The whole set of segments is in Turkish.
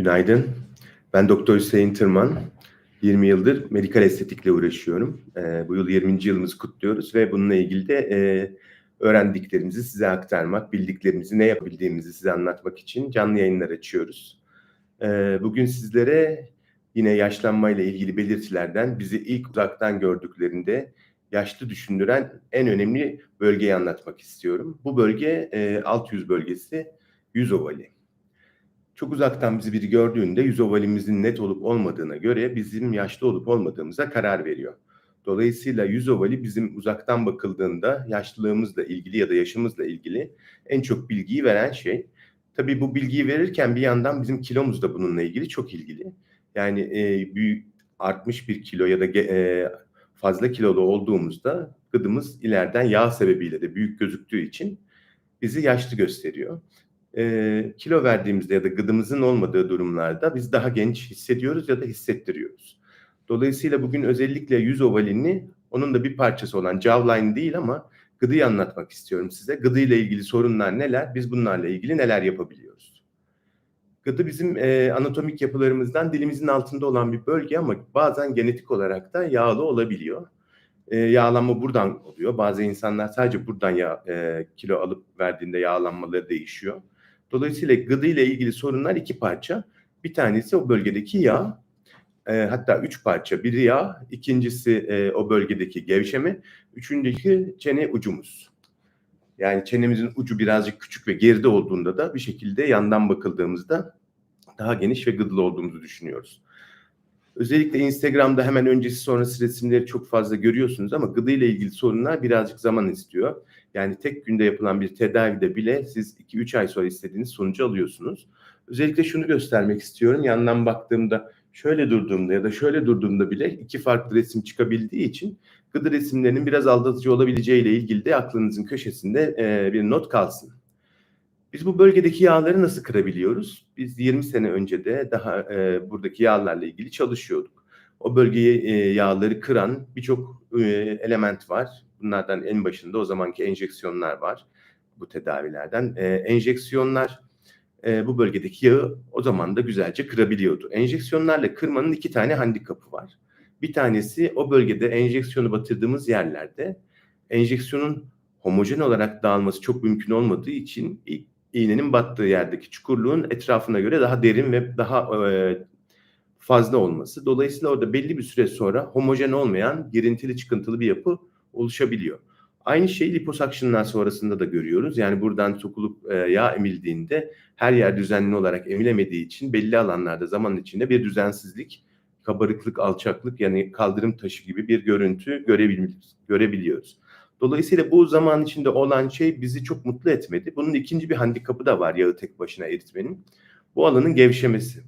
Günaydın. Ben Doktor Hüseyin Tırman. 20 yıldır medikal estetikle uğraşıyorum. Ee, bu yıl 20. yılımızı kutluyoruz ve bununla ilgili de e, öğrendiklerimizi size aktarmak, bildiklerimizi, ne yapabildiğimizi size anlatmak için canlı yayınlar açıyoruz. Ee, bugün sizlere yine yaşlanmayla ilgili belirtilerden bizi ilk uzaktan gördüklerinde yaşlı düşündüren en önemli bölgeyi anlatmak istiyorum. Bu bölge e, alt yüz bölgesi, yüz ovali. Çok uzaktan bizi biri gördüğünde yüz ovalimizin net olup olmadığına göre bizim yaşlı olup olmadığımıza karar veriyor. Dolayısıyla yüz ovali bizim uzaktan bakıldığında yaşlılığımızla ilgili ya da yaşımızla ilgili en çok bilgiyi veren şey. Tabii bu bilgiyi verirken bir yandan bizim kilomuz da bununla ilgili çok ilgili. Yani e, büyük artmış bir kilo ya da e, fazla kilolu olduğumuzda gıdımız ileriden yağ sebebiyle de büyük gözüktüğü için bizi yaşlı gösteriyor e, kilo verdiğimizde ya da gıdımızın olmadığı durumlarda biz daha genç hissediyoruz ya da hissettiriyoruz. Dolayısıyla bugün özellikle yüz ovalini onun da bir parçası olan jawline değil ama gıdıyı anlatmak istiyorum size. Gıdı ile ilgili sorunlar neler? Biz bunlarla ilgili neler yapabiliyoruz? Gıdı bizim e, anatomik yapılarımızdan dilimizin altında olan bir bölge ama bazen genetik olarak da yağlı olabiliyor. E, yağlanma buradan oluyor. Bazı insanlar sadece buradan yağ, e, kilo alıp verdiğinde yağlanmaları değişiyor. Dolayısıyla gıdı ile ilgili sorunlar iki parça. Bir tanesi o bölgedeki yağ, e, hatta üç parça. Biri yağ, ikincisi e, o bölgedeki gevşeme, üçüncüsü çene ucumuz. Yani çenemizin ucu birazcık küçük ve geride olduğunda da bir şekilde yandan bakıldığımızda daha geniş ve gıdılı olduğumuzu düşünüyoruz. Özellikle Instagram'da hemen öncesi sonrası resimleri çok fazla görüyorsunuz ama gıdı ile ilgili sorunlar birazcık zaman istiyor. Yani tek günde yapılan bir tedavide bile siz 2-3 ay sonra istediğiniz sonucu alıyorsunuz. Özellikle şunu göstermek istiyorum. Yandan baktığımda şöyle durduğumda ya da şöyle durduğumda bile iki farklı resim çıkabildiği için gıdı resimlerinin biraz aldatıcı olabileceği ile ilgili de aklınızın köşesinde bir not kalsın. Biz bu bölgedeki yağları nasıl kırabiliyoruz? Biz 20 sene önce de daha e, buradaki yağlarla ilgili çalışıyorduk. O bölgeyi e, yağları kıran birçok e, element var. Bunlardan en başında o zamanki enjeksiyonlar var bu tedavilerden. E, enjeksiyonlar e, bu bölgedeki yağı o zaman da güzelce kırabiliyordu. Enjeksiyonlarla kırmanın iki tane handikapı var. Bir tanesi o bölgede enjeksiyonu batırdığımız yerlerde enjeksiyonun homojen olarak dağılması çok mümkün olmadığı için iğnenin battığı yerdeki çukurluğun etrafına göre daha derin ve daha e, fazla olması. Dolayısıyla orada belli bir süre sonra homojen olmayan girintili çıkıntılı bir yapı oluşabiliyor. Aynı şeyi liposakşınlar sonrasında da görüyoruz. Yani buradan sokulup e, yağ emildiğinde her yer düzenli olarak emilemediği için belli alanlarda zaman içinde bir düzensizlik, kabarıklık, alçaklık yani kaldırım taşı gibi bir görüntü görebiliyoruz. Dolayısıyla bu zaman içinde olan şey bizi çok mutlu etmedi. Bunun ikinci bir handikapı da var yağı tek başına eritmenin. Bu alanın gevşemesi.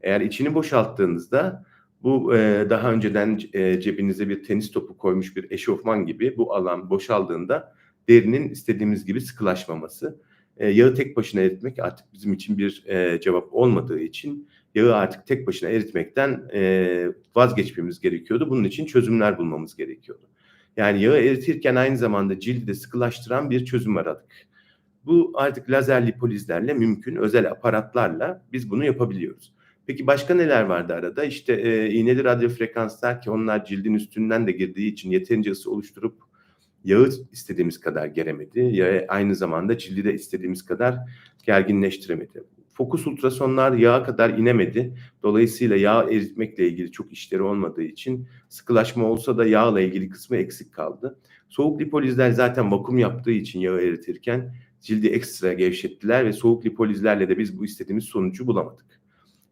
Eğer içini boşalttığınızda bu e, daha önceden e, cebinize bir tenis topu koymuş bir eşofman gibi bu alan boşaldığında derinin istediğimiz gibi sıkılaşmaması. E, yağı tek başına eritmek artık bizim için bir e, cevap olmadığı için yağı artık tek başına eritmekten e, vazgeçmemiz gerekiyordu. Bunun için çözümler bulmamız gerekiyordu. Yani yağı eritirken aynı zamanda cildi de sıkılaştıran bir çözüm aradık. Bu artık lazer lipolizlerle mümkün, özel aparatlarla biz bunu yapabiliyoruz. Peki başka neler vardı arada? İşte e, iğneli radyo frekanslar ki onlar cildin üstünden de girdiği için yeterince ısı oluşturup yağı istediğimiz kadar geremedi. Ya aynı zamanda cildi de istediğimiz kadar gerginleştiremedi. Fokus ultrasonlar yağa kadar inemedi. Dolayısıyla yağ eritmekle ilgili çok işleri olmadığı için sıkılaşma olsa da yağla ilgili kısmı eksik kaldı. Soğuk lipolizler zaten vakum yaptığı için yağı eritirken cildi ekstra gevşettiler ve soğuk lipolizlerle de biz bu istediğimiz sonucu bulamadık.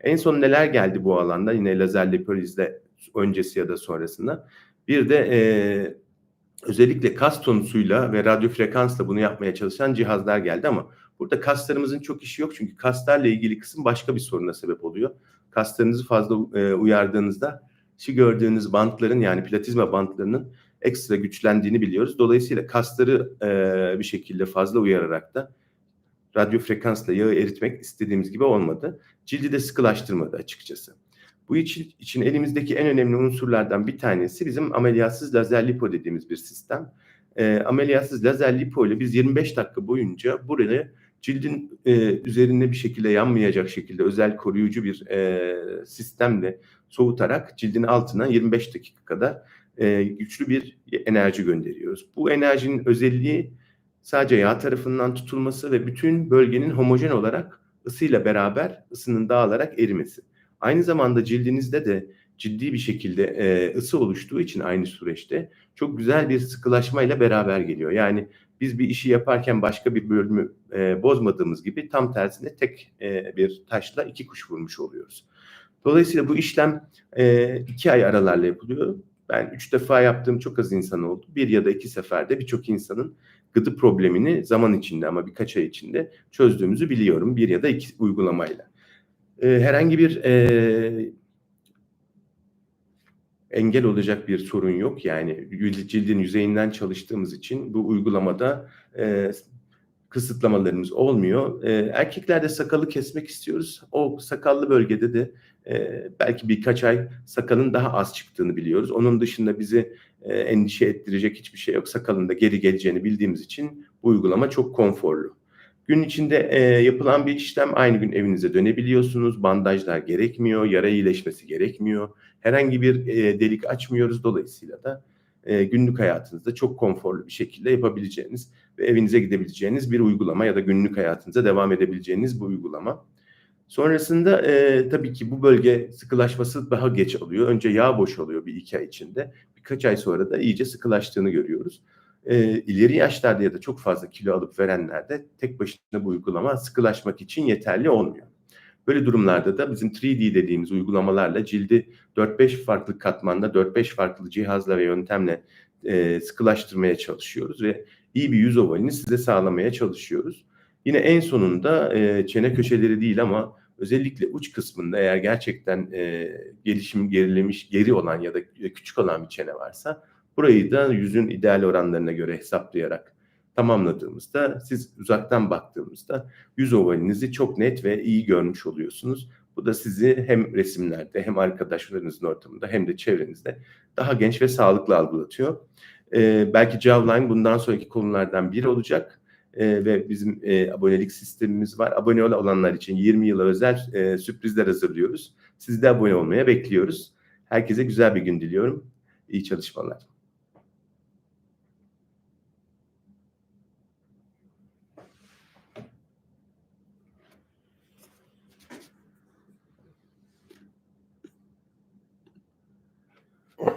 En son neler geldi bu alanda yine lazer lipolizle öncesi ya da sonrasında. Bir de e, özellikle kas tonusuyla ve radyo frekansla bunu yapmaya çalışan cihazlar geldi ama Burada kaslarımızın çok işi yok çünkü kaslarla ilgili kısım başka bir soruna sebep oluyor. Kaslarınızı fazla e, uyardığınızda şu gördüğünüz bantların yani platizma bantlarının ekstra güçlendiğini biliyoruz. Dolayısıyla kasları e, bir şekilde fazla uyararak da radyo frekansla yağı eritmek istediğimiz gibi olmadı. Cildi de sıkılaştırmadı açıkçası. Bu için, için elimizdeki en önemli unsurlardan bir tanesi bizim ameliyatsız lazer lipo dediğimiz bir sistem. E, ameliyatsız lazer lipo ile biz 25 dakika boyunca burayı cildin e, üzerinde bir şekilde yanmayacak şekilde özel koruyucu bir e, sistemle soğutarak cildin altına 25 dakika kadar e, güçlü bir enerji gönderiyoruz. Bu enerjinin özelliği sadece yağ tarafından tutulması ve bütün bölgenin homojen olarak ısıyla beraber ısının dağılarak erimesi. Aynı zamanda cildinizde de ciddi bir şekilde e, ısı oluştuğu için aynı süreçte çok güzel bir sıkılaşmayla beraber geliyor. Yani biz bir işi yaparken başka bir bölümü e, bozmadığımız gibi tam tersine tek e, bir taşla iki kuş vurmuş oluyoruz. Dolayısıyla bu işlem e, iki ay aralarla yapılıyor. Ben üç defa yaptığım çok az insan oldu. Bir ya da iki seferde birçok insanın gıdı problemini zaman içinde ama birkaç ay içinde çözdüğümüzü biliyorum. Bir ya da iki uygulamayla. E, herhangi bir e, engel olacak bir sorun yok. Yani cildin yüzeyinden çalıştığımız için bu uygulamada e, kısıtlamalarımız olmuyor. E, erkeklerde sakalı kesmek istiyoruz. O sakallı bölgede de e, belki birkaç ay sakalın daha az çıktığını biliyoruz. Onun dışında bizi e, endişe ettirecek hiçbir şey yok. Sakalın da geri geleceğini bildiğimiz için bu uygulama çok konforlu. Gün içinde e, yapılan bir işlem aynı gün evinize dönebiliyorsunuz. Bandajlar gerekmiyor, yara iyileşmesi gerekmiyor. Herhangi bir e, delik açmıyoruz. Dolayısıyla da e, günlük hayatınızda çok konforlu bir şekilde yapabileceğiniz ve evinize gidebileceğiniz bir uygulama ya da günlük hayatınıza devam edebileceğiniz bu uygulama. Sonrasında e, tabii ki bu bölge sıkılaşması daha geç oluyor. Önce yağ boşalıyor bir iki ay içinde. Birkaç ay sonra da iyice sıkılaştığını görüyoruz. E, ileri yaşlarda ya da çok fazla kilo alıp verenlerde tek başına bu uygulama sıkılaşmak için yeterli olmuyor. Böyle durumlarda da bizim 3D dediğimiz uygulamalarla cildi 4-5 farklı katmanda 4-5 farklı cihazla ve yöntemle e, sıkılaştırmaya çalışıyoruz ve iyi bir yüz ovalini size sağlamaya çalışıyoruz. Yine en sonunda e, çene köşeleri değil ama özellikle uç kısmında eğer gerçekten e, gelişim gerilemiş, geri olan ya da küçük olan bir çene varsa burayı da yüzün ideal oranlarına göre hesaplayarak tamamladığımızda siz uzaktan baktığımızda yüz ovalinizi çok net ve iyi görmüş oluyorsunuz. Bu da sizi hem resimlerde hem arkadaşlarınızın ortamında hem de çevrenizde daha genç ve sağlıklı algılatıyor. Ee, belki Jawline bundan sonraki konulardan biri olacak. Ee, ve bizim e, abonelik sistemimiz var. Abone olanlar için 20 yıla özel e, sürprizler hazırlıyoruz. Sizi de abone olmaya bekliyoruz. Herkese güzel bir gün diliyorum. İyi çalışmalar.